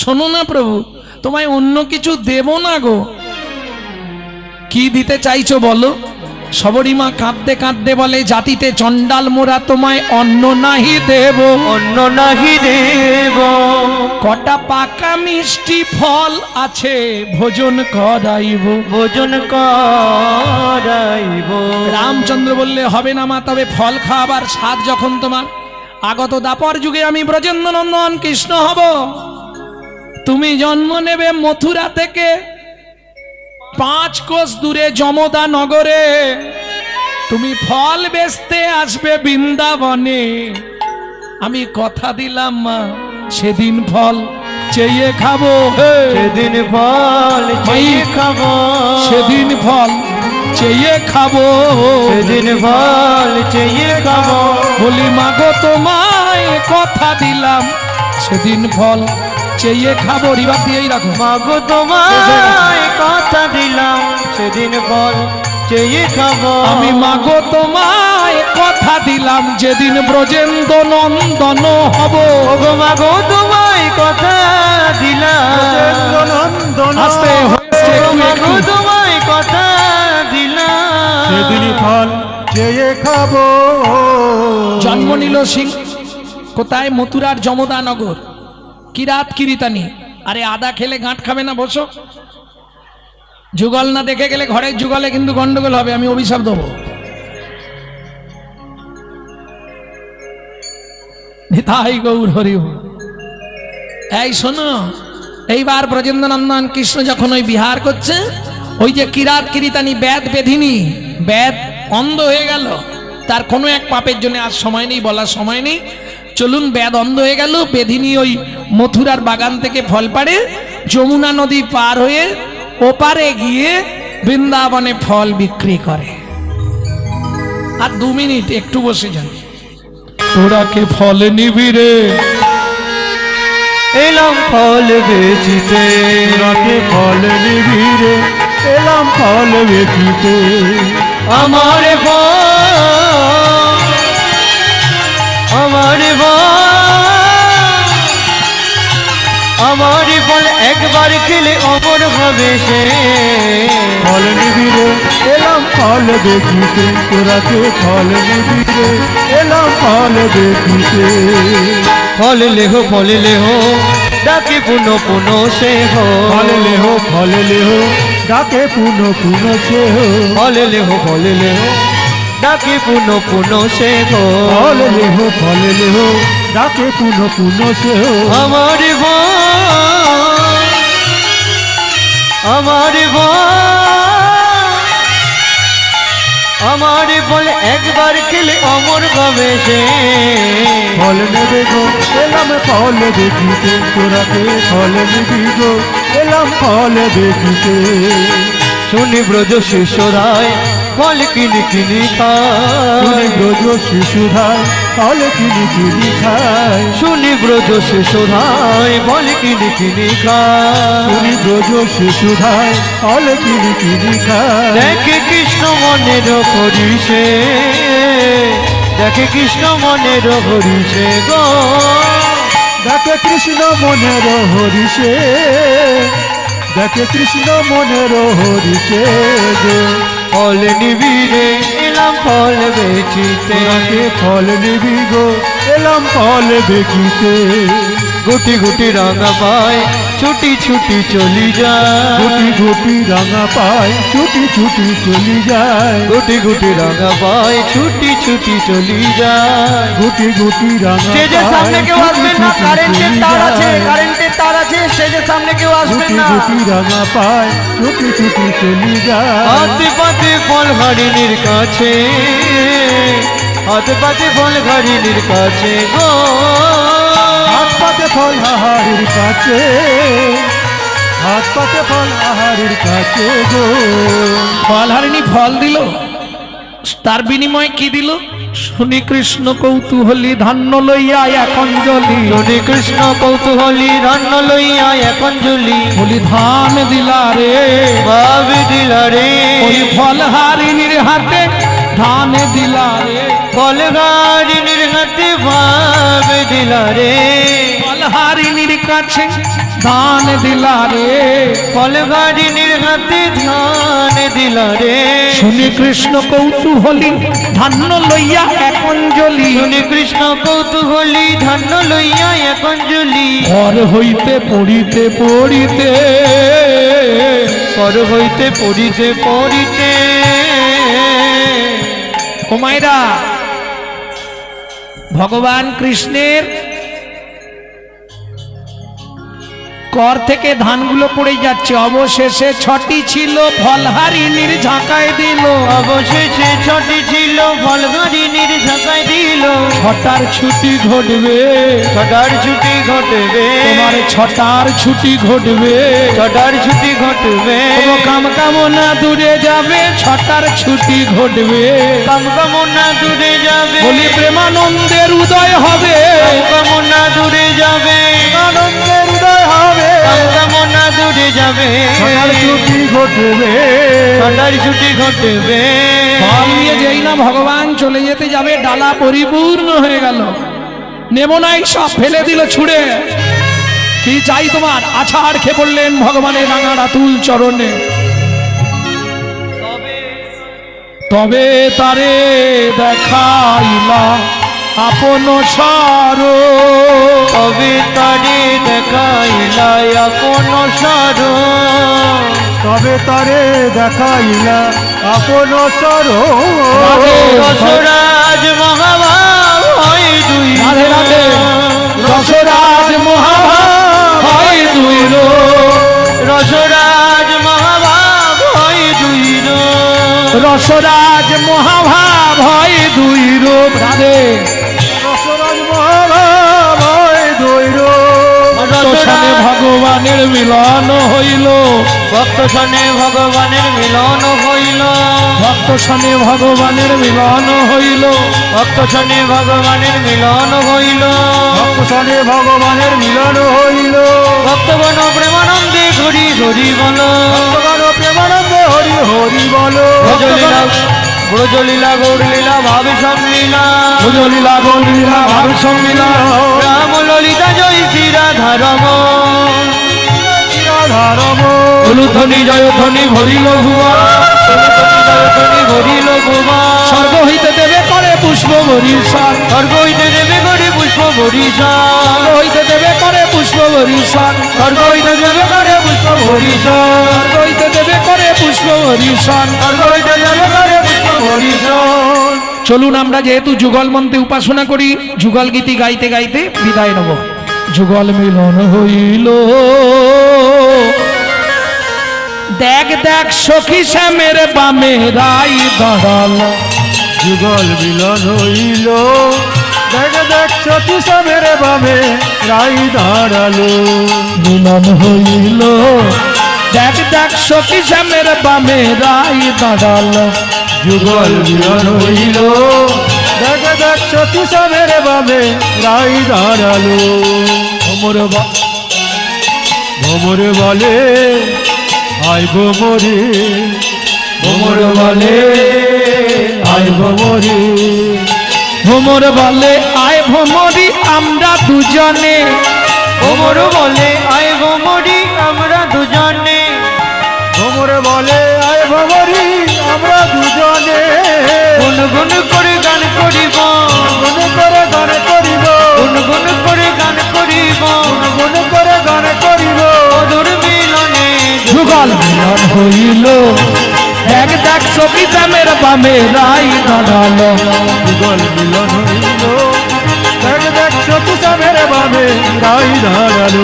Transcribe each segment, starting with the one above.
শোনো না প্রভু তোমায় অন্য কিছু দেব না গো। কি দিতে চাইছো বলো? সবরীমা কাঁদতে কাঁদতে বলে জাতিতে চণ্ডাল মোরা তোমায় অন্ন নাহি দেব। অন্য নাহি দেব। কটা পাকা মিষ্টি ফল আছে ভোজন করাইব। ভোজন করাইব। রামচন্দ্র বললে হবে না মা তবে ফল খাওয়াবার স্বাদ যখন তোমার। আগত দাপর যুগে আমি ব্রজেন্দ্র নন্দন কৃষ্ণ হব। তুমি জন্ম নেবে মথুরা থেকে পাঁচ কোষ দূরে যমদা নগরে। তুমি ফল বেচতে আসবে বৃন্দাবনে। আমি কথা দিলাম মা সেদিন ফল চেয়ে খাব। সেদিন ফল চেয়ে খাব। সেদিন ফল চেয়ে খাব। সেদিন ফল চেয়ে খাব। বলি মাগো তোমায় কথা দিলাম সেদিন ফল চেয়ে খাব রিবার দিয়েই রাখো। মাগো তোমায় কথা দিলাম সেদিন ফল চেয়ে খাব। আমি মাগো তোমায় কথা দিলাম যেদিন ব্রজেন্দ্র নন্দন হব। ওগো মাগো তোমায় কথা দিলাম। আস্তে হচ্ছে মাগো তোমায় কথা দিলাম। সেদিন ফল চেয়ে খাব। জন্ম নিল সিং কোথায়? মথুরার যমদা নগর কিরাত কিরিতানি আরে আদা খেলে গাঁট খাবে না, বসো। যুগল না দেখে গেলে ঘরের যুগলে কিন্তু গন্ডগোল হবে, আমি অভিশাপ দেবো। নিতাই গৌর হরি এই শোনো, এইবার ব্রজেন্দ্র নন্দন কৃষ্ণ যখন ওই বিহার করছে, ওই যে কিরাত কিরিতানি ব্যাদ বেধিনী ব্যাদ অন্ধ হয়ে গেল। তার কোনো এক পাপের জন্য আর সময় নেই, বলার সময় নেই। চলুন বেদ অন্ধ হয়ে গেল বেধিনী ওই মথুরার বাগান থেকে ফল পাড়ে যমুনা নদী পার হয়ে ওপারে গিয়ে বৃন্দাবনে ফল বিক্রি করে। আর দু মিনিট, একটু বসে যান। তোরা কে ফল নিবি রে? এলাম ফল বেচিতে রাতে ফল নিবিড়ে এলাম ফল বেচিতে, আমার ফল আমার আমার ফল একবার খেলে অমর হবে সে। ফল নিবিড়ে এলাম ফল বেচিতে তোরাকে ফল নিবিড়ে এলাম ফল বেচিতে ফল লেহ ফল লেহ ডাকে পুনো পুনো সে হো ফল লেহ ফল লেহ ডাকে পুনো পুনো সে হো ফল লেহ ফল লেহ ডাকে পুনো পুনো সে হো ফল লেহ ফল লেহ ডাকে পুনো পুনো সে আমার আমার আমার ফল একবার খেলে অমর হবে সে। ফল নেবে গো এলাম ফল দেখিতে তোরাকে ফল নিবি গো এলাম ফল দেখিতে। শুনি ব্রজ শিষ্যরায় ফল কিনি কিনি শুনে খায় ব্রজ শিশুধায় ফল কিনি কিনি খায়। শুনি ব্রজ শিশুরায় ফল কিনি কিনি খায়। শুনি ব্রজ শিশুধায় ফল কিনি কিনি খায়। দেখে কৃষ্ণ মনের হরিষে দেখে কৃষ্ণ মনের হরিষে গো। দেখে কৃষ্ণ মনের হরিষে দেখে কৃষ্ণ মনের হরিষে গো। ফল নিবি রে। এলাম ফল বেচিতে। তোরাকে ফল নিবি গো। এলাম ফল বেচিতে। গুটি গুটি রাঙা পায়। ছুটি ছুটি চলি যায়। গুটি গুটি রাঙা পায় ছুটি ছুটি চলি যায়। গুটি গুটি রাঙা পায় ছুটি ছুটি চলি যায়। গুটি গুটি রাঙা স্টেজের সামনে পায়, কেউ আসবেন না কারেন্টের তার আছে। কারেন্টের তার আছে স্টেজের সামনে কেউ আসবেন না। গুটি রাঙা পায় ছুটি ছুটি চলি যায়। হাতে পাতে ফল হারিনীর কাছে হাতে পাতে ফল হারিনীর কাছে গো। পাতে ফল আহারের কাছে হাত পাতে ফল আহারের কাছে গো। ফল হারিনি ফল দিল তার বিনিময়ে কি দিল? শুনি কৃষ্ণ কৌতূহলী ধান্য লইয়া এখন অঞ্জলি জনি কৃষ্ণ কৌতূহলী রান্ন লইয়া এখন জুলি বলি ধান দিলা রে। ভাবি দিলা রে। ওই ফল হারিনির হাতে ধান দিলা রে। ফল হাতে ভাবে দিলা রে। ফল হারিনির কাছে ধান দিলা রে। ফলঘারিণীর হাতে ধান দিল রে। শুনি কৃষ্ণ কৌতূহলী ধান্য লইয়া এক অঞ্জলি শুনি কৃষ্ণ কৌতূহলী ধান্য লইয়া এক অঞ্জলি ঘর হইতে পড়িতে পড়িতে কর হইতে পড়িতে পড়িতে। কুমাইরা ভগবান কৃষ্ণের কর থেকে ধানগুলো পড়ে যাচ্ছে। অবশেষে ছটি ছিল ফলহারিণীর ঝাঁকায় দিল। অবশেষে ছটি ছিল ফলঘারিণীর ঝাঁকায় দিল। ছটার ছুটি ঘটবে। ছটার ছুটি ঘটবে। তোমার ছটার ছুটি ঘটবে। ছটার ছুটি ঘটবে। কাম কামনা দূরে যাবে ছটার ছুটি ঘটবে। কাম কামনা দূরে যাবে। বলি প্রেমানন্দের উদয় হবে। কামনা দূরে যাবে। আনন্দের হবে। কাম কামনা দূরে যাবে। ছটার ছুটি ঘটবে। ছটার ছুটি ঘটবে। ফল নিয়ে যেই না ভগবান চলে যেতে যাবে ডালা পরিপূর্ণ হয়ে গেল। নেব নাই সব ফেলে দিল ছুড়ে। কি চাই তোমার? আছাড় খেয়ে পড়লেন ভগবানের রাঙা রাতুল চরণে। তবে তারে দেখাইলা আপন সার তবে তারে দেখাইলাই আপন সার। তবে তারে দেখাইলা আপন চরণ রসরাজ মহাভাব হয় দুই রসরাজ মহাভাব হয় দুই। রসরাজ মহাভাব হয় দুই রসরাজ মহাভাব হয় দুই রূপ রাধে। ভগবানের মিলন হইল। ভক্ত সনে ভগবানের মিলন হইল। ভক্ত সামনে ভগবানের মিলন হইল। ভক্ত সনে ভগবানের মিলন হইল। ভক্তসনে ভগবানের মিলন হইল। ভক্তগণ প্রেমানন্দে ঘুরি ঘুরি বল। ভগবান প্রেমানন্দ হরি হরি বলো। ব্রজলীলা ব্রজলীলা গৌরলীলা ভাবে সম্লীলা ভুজলীলা গৌলীলা ভাব সম্মিলা রাম ললিতা জয় শ্রী রাধা রাধারম অনুধ্বনি জয়ধ্বনি ভরিল গোবা স্বর্গ হইতে দেবে করে পুষ্প বরিশান স্বর্গ হইতে দেবে করে পুষ্প বরিশা। স্বর্গ হইতে দেবে করে পুষ্প বরিশান স্বর্গ হইতে দেবে করে পুষ্প বরিশা। স্বর্গ হইতে দেবে করে পুষ্প বরিশান স্বর্গ হইতে দেবে করে পুষ্প বরিশা। চলুন আমরা যেহেতু যুগল মন্ত্রে উপাসনা করি যুগল গীতি গাইতে গাইতে বিদায় নেব। যুগল মিলন হইল। দেখ দেখ, সখী শ্যামের বামে রাই দাঁড়াল। যুগল মিলন হইল। দেখ দেখ সতী সবের বামে রাই দাঁড়াল। মিলন হইল। দেখ দেখ, সখী শ্যামের বামে রাই দাঁড়াল। যুগল মিলন হইল। দেখ দেখ সতী সবের বামে রাই বা- ভ্রমর বলে আই ভ্রমরে ভ্রমর বলে আই ভ্রমরে ভ্রমর বলে আয় ভ্রমরি আমরা দুজনে। ওমর বলে আয় গোমরি আমরা দুজনে। ভ্রমর বলে আই ভ্রমরি আমরা দুজনে। গুনগুন করে গান করিব। গুণ করে গান করিব। গুনগুন মিলন হইল। এক দেখ সখী শ্যামের বামে রাই দাঁড়াল। যুগল মিলন হইল। দেখ দেখ সতী সবের বামে রাই দাঁড়াল।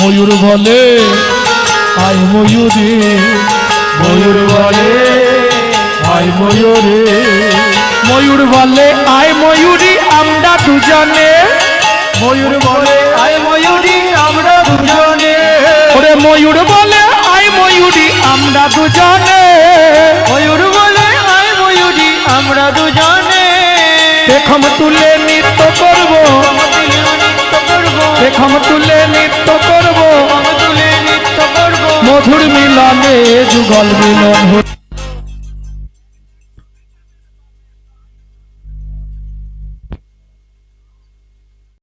ময়ূর বলে আয় ময়ূরে, ময়ূর বলে আই ময়ূরে। ময়ূর বলে, আয় ময়ূরী, আমরা দুজনে। ময়ূর বলে আই ময়ূরী, আমরা দুজনে। ওরে ময়ূর বলে, আয় ময়ূরী, আমরা দুজনে। ময়ূর বলে, আয় ময়ূরী, আমরা দুজনে। পেখম তুলে নৃত্য করব। নৃত্য করব খম তুলে নৃত্য করব। মধুর মিলনে যুগল মিলন